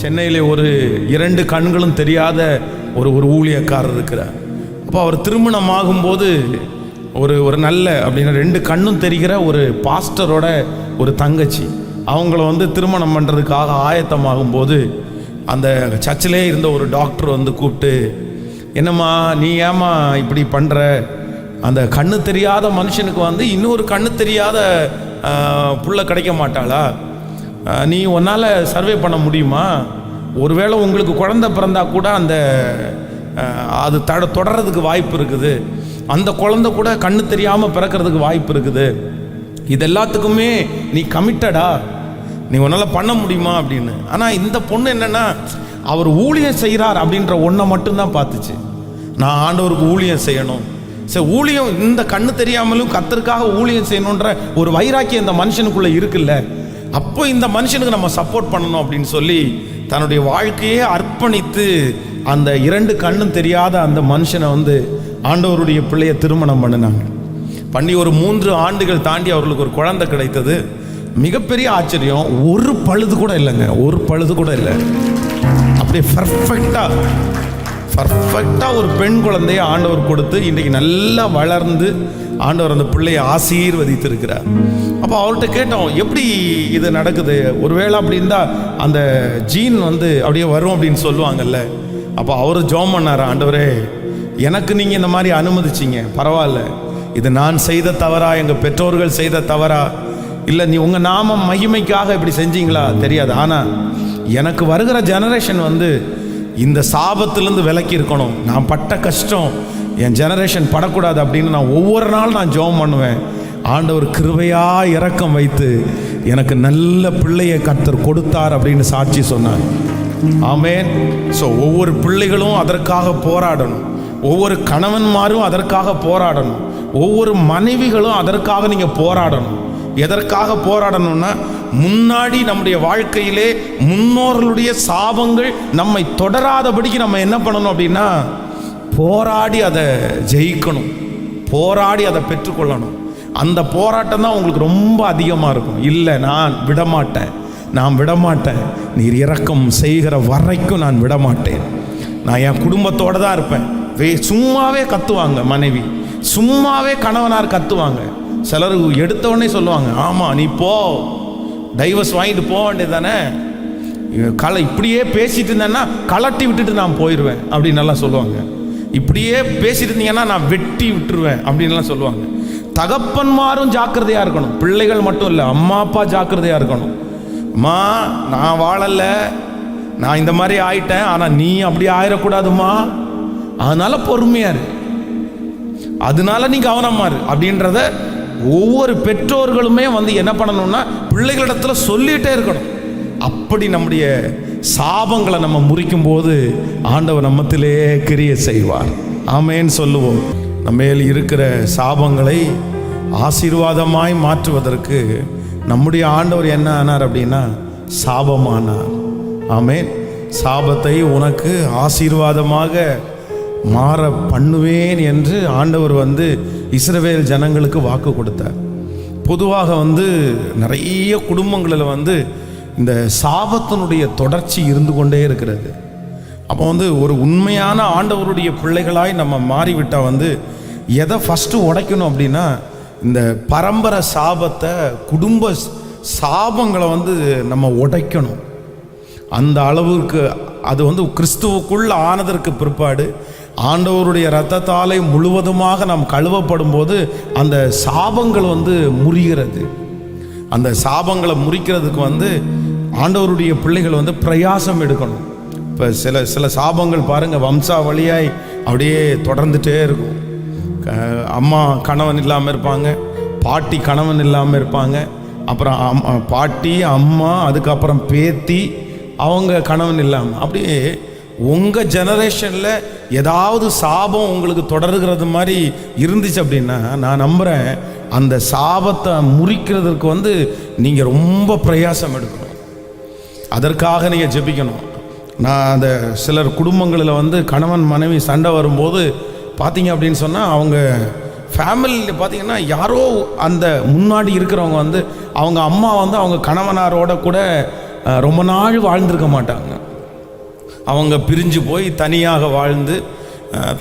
சென்னையில் ஒரு இரண்டு கண்களும் தெரியாத ஒரு ஒரு ஊழியக்காரர் இருக்கிறார். அப்போ அவர் திருமணம் ஆகும்போது ஒரு ஒரு நல்ல அப்படின்னா ரெண்டு கண்ணும் தெரிகிற ஒரு பாஸ்டரோட ஒரு தங்கச்சி. அவங்கள வந்து திருமணம் பண்ணுறதுக்காக ஆயத்தமாகும்போது அந்த சர்ச்சிலே இருந்த ஒரு டாக்டர் வந்து கூப்பிட்டு என்னம்மா நீ ஏம்மா இப்படி பண்ணுற அந்த கண்ணு தெரியாத மனுஷனுக்கு வந்து இன்னொரு கண்ணு தெரியாத புள்ள கிடைக்க மாட்டாளா? நீ உன்னால் சர்வே பண்ண முடியுமா? ஒருவேளை உங்களுக்கு குழந்தை பிறந்தா கூட அந்த அது தட தொடர்றதுக்கு வாய்ப்பு இருக்குது. அந்த குழந்தை கூட கண்ணு தெரியாமல் பிறக்கிறதுக்கு வாய்ப்பு இருக்குது. இது எல்லாத்துக்குமே நீ கமிட்டடா நீ உன்னால் பண்ண முடியுமா அப்படின்னு. ஆனால் இந்த பொண்ணு என்னென்னா அவர் ஊழியம் செய்கிறார் அப்படின்ற ஒன்றை மட்டும்தான் பார்த்துச்சு. நான் ஆண்டவருக்கு ஊழியம் செய்யணும். சரி ஊழியம் இந்த கண்ணு தெரியாமலும் கத்தருக்காக ஊழியம் செய்யணுன்ற ஒரு வைராக்கியம் இந்த மனுஷனுக்குள்ளே இருக்குல்ல? அப்போ இந்த மனுஷனுக்கு நம்ம சப்போர்ட் பண்ணணும் அப்படின்னு சொல்லி தன்னுடைய வாழ்க்கையே அர்ப்பணித்து அந்த இரண்டு கண்ணும் தெரியாத அந்த மனுஷனை வந்து ஆண்டவருடைய பிள்ளையை திருமணம் பண்ணினாங்க. பண்ணி ஒரு மூன்று ஆண்டுகள் தாண்டி அவர்களுக்கு ஒரு குழந்தை கிடைத்தது. மிகப்பெரிய ஆச்சரியம் ஒரு பழுது கூட இல்லைங்க ஒரு பழுது கூட இல்லை. அப்படியே பர்ஃபெக்டாக பர்ஃபெக்டாக ஒரு பெண் குழந்தையை ஆண்டவர் கொடுத்து இன்றைக்கு நல்லா வளர்ந்து ஆண்டவர் அந்த பிள்ளையை ஆசீர்வதித்திருக்கிறார். அப்போ அவர்கிட்ட கேட்டோம் எப்படி இது நடக்குது? ஒருவேளை அப்படி இருந்தால் அந்த ஜீன் வந்து அப்படியே வரும் அப்படின்னு சொல்லுவாங்கல்ல. அப்போ அவர் ஜோம் பண்ணார் ஆண்டவரே எனக்கு நீங்கள் இந்த மாதிரி அனுமதிச்சிங்க. பரவாயில்ல. இது நான் செய்த தவறா? எங்கள் பெற்றோர்கள் செய்த தவறா? இல்லை நீ உங்கள் நாம மகிமைக்காக இப்படி செஞ்சீங்களா? தெரியாது. ஆனால் எனக்கு வருகிற ஜெனரேஷன் வந்து இந்த சாபத்திலேருந்து விலக்கி இருக்கணும். நான் பட்ட கஷ்டம் என் ஜெனரேஷன் படக்கூடாது அப்படின்னு நான் ஒவ்வொரு நாள் நான் ஜெபம் பண்ணுவேன். ஆண்டவர் கிருபையா இறக்கம் வைத்து எனக்கு நல்ல பிள்ளையை கர்த்தர் கொடுத்தார் அப்படின்னு சாட்சி சொன்னார். ஆமேன். ஸோ ஒவ்வொரு பிள்ளைகளும் அதற்காக போராடணும். ஒவ்வொரு கணவன்மாரும் அதற்காக போராடணும். ஒவ்வொரு மனைவிகளும் அதற்காக நீங்கள் போராடணும். எதற்காக போராடணும்னா முன்னாடி நம்முடைய வாழ்க்கையிலே முன்னோர்களுடைய சாபங்கள் நம்மை தொடராதபடிக்கு நம்ம என்ன பண்ணணும் அப்படின்னா போராடி அதை ஜெயிக்கணும். போராடி அதை பெற்றுக்கொள்ளணும். அந்த போராட்டம் தான் உங்களுக்கு ரொம்ப அதிகமாக இருக்கும். இல்லை நான் விடமாட்டேன். நான் விடமாட்டேன். நீர் இறக்கம் செய்கிற வரைக்கும் நான் விடமாட்டேன். நான் என் குடும்பத்தோடு தான் இருப்பேன். வே சும்மாவே கத்துவாங்க மனைவி. சும்மாவே கணவனார் கத்துவாங்க. சிலர் எடுத்த உடனே சொல்லுவாங்க ஆமாம் நீ போ. டைவர்ஸ் வாங்கிட்டு போக வேண்டியது தானே களை இப்படியே பேசிட்டு இருந்தேன்னா கலட்டி விட்டுட்டு நான் போயிடுவேன் அப்படின்னு எல்லாம் சொல்லுவாங்க. இப்படியே பேசிட்டு இருந்தீங்கன்னா நான் வெட்டி விட்டுருவேன் அப்படின்லாம் சொல்லுவாங்க. தகப்பன்மாரும் ஜாக்கிரதையாக இருக்கணும். பிள்ளைகள் மட்டும் இல்லை அம்மா அப்பா ஜாக்கிரதையாக இருக்கணும். அம்மா நான் வாழலை. நான் இந்த மாதிரி ஆயிட்டேன். ஆனால் நீ அப்படி ஆயிடக்கூடாதுமா அதனால பொறுமையாரு அதனால நீ கவனமாரு அப்படின்றத ஒவ்வொரு பெற்றோர்களுமே வந்து என்ன பண்ணணும்னா பிள்ளைகளிடத்துல சொல்லிகிட்டே இருக்கணும். அப்படி நம்முடைய சாபங்களை நம்ம முறிக்கும் போது ஆண்டவர் நம்மத்திலே கிரிய செய்வார். ஆமேன்னு சொல்லுவோம். நம்ம மேல் இருக்கிற சாபங்களை ஆசீர்வாதமாய் மாற்றுவதற்கு நம்முடைய ஆண்டவர் என்ன ஆனார் அப்படின்னா சாபமானார். ஆமேன். சாபத்தை உனக்கு ஆசீர்வாதமாக மாற பண்ணுவேன் என்று ஆண்டவர் வந்து இஸ்ரவேல் ஜனங்களுக்கு வாக்கு கொடுத்தார். பொதுவாக வந்து நிறைய குடும்பங்களில் வந்து இந்த சாபத்தினுடைய தொடர்ச்சி இருந்து கொண்டே இருக்கிறது. அப்போ வந்து ஒரு உண்மையான ஆண்டவருடைய பிள்ளைகளாய் நம்ம மாறிவிட்டால் வந்து எதை ஃபஸ்ட்டு உடைக்கணும் அப்படின்னா இந்த பரம்பரை சாபத்தை குடும்ப சாபங்களை வந்து நம்ம உடைக்கணும். அந்த அளவுக்கு அது வந்து கிறிஸ்துவுக்குள் ஆனதற்கு பிற்பாடு ஆண்டவருடைய இரத்தத்தாலே முழுவதுமாக நாம் கழுவப்படும் போது அந்த சாபங்கள் வந்து முறிகிறது. அந்த சாபங்களை முறிக்கிறதுக்கு வந்து ஆண்டவருடைய பிள்ளைகள் வந்து பிரயாசம் எடுக்கணும். இப்போ சில சில சாபங்கள் பாருங்கள் வம்சாவளியாய் அப்படியே தொடர்ந்துட்டே இருக்கும். அம்மா கணவன் இல்லாமல் இருப்பாங்க பாட்டி கணவன் இல்லாமல் இருப்பாங்க அப்புறம் அம்- பாட்டி அம்மா அதுக்கப்புறம் பேத்தி அவங்க கணவன் இல்லாமல் அப்படியே உங்கள் ஜெனரேஷனில் ஏதாவது சாபம் உங்களுக்கு தொடர்கிறது மாதிரி இருந்துச்சு அப்படின்னா நான் நம்புகிறேன் அந்த சாபத்தை முறிக்கிறதுக்கு வந்து நீங்கள் ரொம்ப பிரயாசம் எடுக்கணும். அதற்காக நீங்கள் ஜெபிக்கணும். நான் அந்த சிலர் குடும்பங்களில் வந்து கணவன் மனைவி சண்டை வரும்போது பார்த்தீங்க அப்படின்னு சொன்னால் அவங்க ஃபேமிலியில் பார்த்தீங்கன்னா யாரோ அந்த முன்னாடி இருக்கிறவங்க வந்து அவங்க அம்மா வந்து அவங்க கணவனாரோட கூட ரொம்ப நாள் வாழ்ந்திருக்க மாட்டாங்க. அவங்க பிரிஞ்சு போய் தனியாக வாழ்ந்து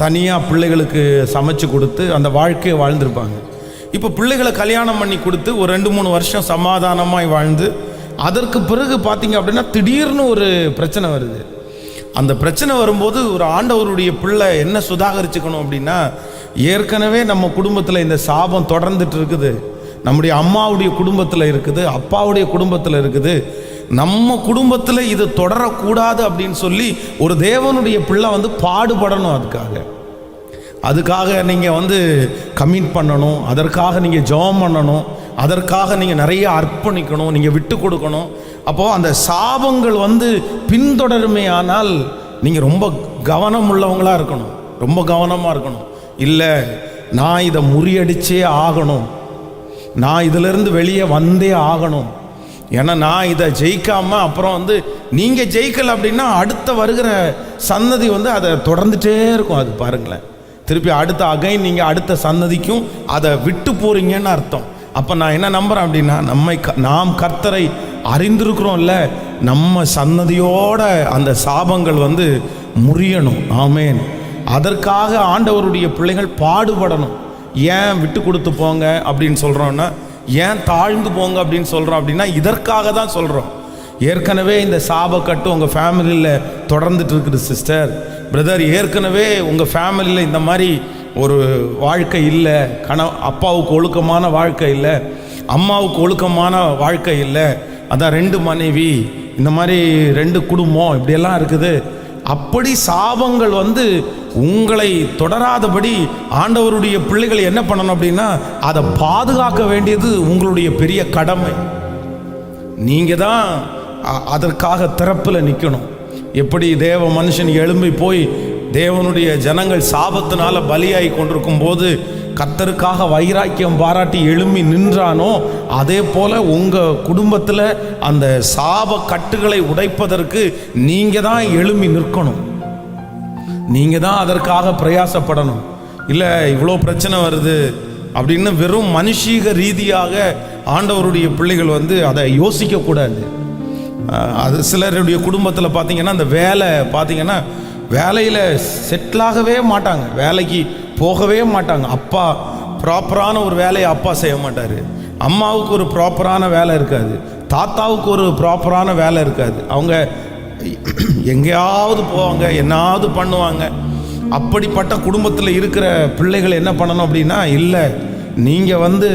தனியாக பிள்ளைகளுக்கு சமைச்சு கொடுத்து அந்த வாழ்க்கையை வாழ்ந்திருப்பாங்க. இப்போ பிள்ளைகளை கல்யாணம் பண்ணி கொடுத்து ஒரு ரெண்டு மூணு வருஷம் சமாதானமாய் வாழ்ந்து அதற்கு பிறகு பார்த்தீங்க அப்படின்னா திடீர்னு ஒரு பிரச்சனை வருது. அந்த பிரச்சனை வரும்போது ஒரு ஆண்டவருடைய பிள்ளை என்ன சுதாகரிச்சுக்கணும் அப்படின்னா ஏற்கனவே நம்ம குடும்பத்தில் இந்த சாபம் தொடர்ந்துட்டு இருக்குது. நம்முடைய அம்மாவுடைய குடும்பத்தில் இருக்குது அப்பாவுடைய குடும்பத்தில் இருக்குது. நம்ம குடும்பத்தில் இது தொடரக்கூடாது அப்படின்னு சொல்லி ஒரு தேவனுடைய பிள்ளை வந்து பாடுபடணும் அதுக்காக. அதுக்காக நீங்கள் வந்து கமிட் பண்ணணும் அதற்காக நீங்கள் ஜெபம் பண்ணணும் அதற்காக நீங்கள் நிறைய அர்ப்பணிக்கணும் நீங்கள் விட்டு கொடுக்கணும். அப்போது அந்த சாபங்கள் வந்து பின்தொடருமே ஆனால் நீங்கள் ரொம்ப கவனம் உள்ளவங்களாக இருக்கணும். ரொம்ப கவனமாக இருக்கணும். இல்லை நான் இதை முறியடிச்சே ஆகணும். நான் இதிலிருந்து வெளியே வந்தே ஆகணும். ஏன்னா நான் இதை ஜெயிக்காம அப்புறம் வந்து நீங்கள் ஜெயிக்கல அப்படின்னா அடுத்த வருகிற சன்னதி வந்து அதை தொடர்ந்துட்டே இருக்கும். அது பாருங்களேன். திருப்பி அடுத்த அகைன் நீங்கள் அடுத்த சன்னதிக்கும் அதை விட்டு போறீங்கன்னு அர்த்தம். அப்போ நான் என்ன நம்புகிறேன் அப்படின்னா நம்மை க- நாம் கர்த்தரை அறிந்திருக்கிறோம்ல நம்ம சன்னதியோட அந்த சாபங்கள் வந்து முறியணும். ஆமேன். அதற்காக ஆண்டவருடைய பிள்ளைகள் பாடுபடணும். ஏன் விட்டு கொடுத்து போங்க அப்படின்னு சொல்கிறோன்னா ஏன் தாழ்ந்து போங்க அப்படின்னு சொல்கிறோம் அப்படின்னா இதற்காக தான் சொல்கிறோம் ஏற்கனவே இந்த சாபக்கட்டு உங்கள் ஃபேமிலியில் தொடர்ந்துட்டு இருக்குது சிஸ்டர். பிரதர் ஏற்கனவே உங்கள் ஃபேமிலியில் இந்த மாதிரி ஒரு வாழ்க்கை இல்லை. கண அப்பாவுக்கு ஒழுக்கமான வாழ்க்கை இல்லை. அம்மாவுக்கு ஒழுக்கமான வாழ்க்கை இல்லை. அதான் ரெண்டு மனைவி இந்த மாதிரி ரெண்டு குடும்பம் இப்படியெல்லாம் இருக்குது. அப்படி சாபங்கள் வந்து உங்களை தொடராதபடி ஆண்டவருடைய பிள்ளைகளை என்ன பண்ணணும் அப்படின்னா அதை பாதுகாக்க வேண்டியது உங்களுடைய பெரிய கடமை. நீங்கள் தான் அதற்காக திறப்பில் நிற்கணும் எப்படி தேவ மனுஷன் எழும்பி போய் தேவனுடைய ஜனங்கள் சாபத்தினால பலியாகி கொண்டிருக்கும் போது கத்தருக்காக வைராக்கியம் பாராட்டி எழும்பி நின்றானோ அதே போல உங்கள் குடும்பத்தில் அந்த சாப கட்டுகளை உடைப்பதற்கு நீங்கள் தான் எழும்பி நிற்கணும். நீங்கள் தான் அதற்காக பிரயாசப்படணும். இல்லை இவ்வளோ பிரச்சனை வருது அப்படின்னு வெறும் மனுஷீக ரீதியாக ஆண்டவருடைய பிள்ளைகள் வந்து அதை யோசிக்கக்கூடாது. அது சிலருடைய குடும்பத்தில் பார்த்தீங்கன்னா அந்த வேலை பார்த்தீங்கன்னா வேலையில் செட்டிலாகவே மாட்டாங்க. வேலைக்கு போகவே மாட்டாங்க. அப்பா ப்ராப்பரான ஒரு வேலையை அப்பா செய்ய மாட்டார். அம்மாவுக்கு ஒரு ப்ராப்பரான வேலை இருக்காது. தாத்தாவுக்கு ஒரு ப்ராப்பரான வேலை இருக்காது. அவங்க எங்கேயாவது போவாங்க என்னாவது பண்ணுவாங்க. அப்படிப்பட்ட குடும்பத்தில் இருக்கிற பிள்ளைகள் என்ன பண்ணணும் அப்படின்னா இல்லை நீங்கள் வந்து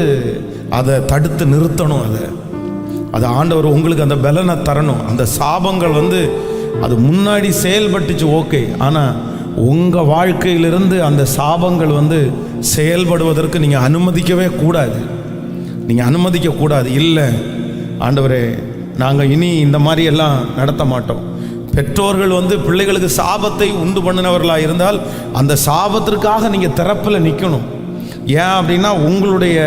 அதை தடுத்து நிறுத்தணும் அதை. அது ஆண்டவர் உங்களுக்கு அந்த பலனை தரணும். அந்த சாபங்கள் வந்து அது முன்னாடி செயல்பட்டுச்சு ஓகே. ஆனால் உங்கள் வாழ்க்கையிலிருந்து அந்த சாபங்கள் வந்து செயல்படுவதற்கு நீங்கள் அனுமதிக்கவே கூடாது. நீங்கள் அனுமதிக்கக்கூடாது இல்லை ஆண்டவரே நாங்கள் இனி இந்த மாதிரி எல்லாம் நடத்த மாட்டோம். பெற்றோர்கள் வந்து பிள்ளைகளுக்கு சாபத்தை உண்டு பண்ணினவர்களாக இருந்தால் அந்த சாபத்திற்காக நீங்கள் திறப்பில் நிற்கணும் ஏன் அப்படின்னா உங்களுடைய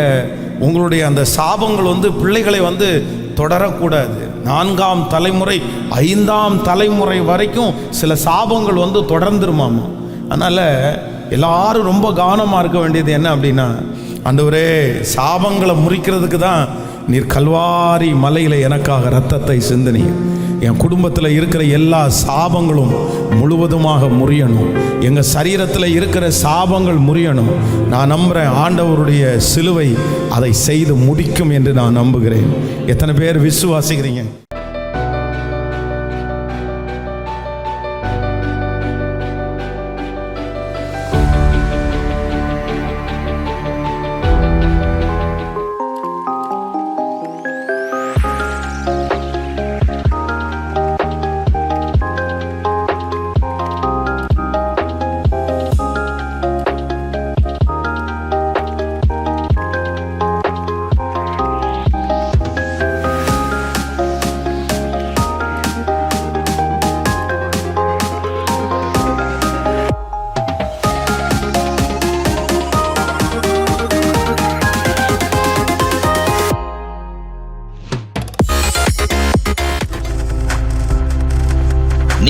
உங்களுடைய அந்த சாபங்கள் வந்து பிள்ளைகளை வந்து தொடரக்கூடாது. நான்காம் தலைமுறை ஐந்தாம் தலைமுறை வரைக்கும் சில சாபங்கள் வந்து தொடர்ந்துருமாமா. அதனால் எல்லாரும் ரொம்ப கவனமாக இருக்க வேண்டியது என்ன அப்படின்னா அண்டவரே சாபங்களை முறிக்கிறதுக்கு தான் நீர் கல்வாரி மலையில் எனக்காக ரத்தத்தை சிந்தினீங்க என் குடும்பத்தில் இருக்கிற எல்லா சாபங்களும் முழுவதுமாக முறியணும். எங்கள் சரீரத்தில் இருக்கிற சாபங்கள் முறியணும். நான் நம்புகிறேன் ஆண்டவருடைய சிலுவை அதை செய்து முடிக்கும் என்று நான் நம்புகிறேன். எத்தனை பேர் விசுவாசிக்கிறீங்க?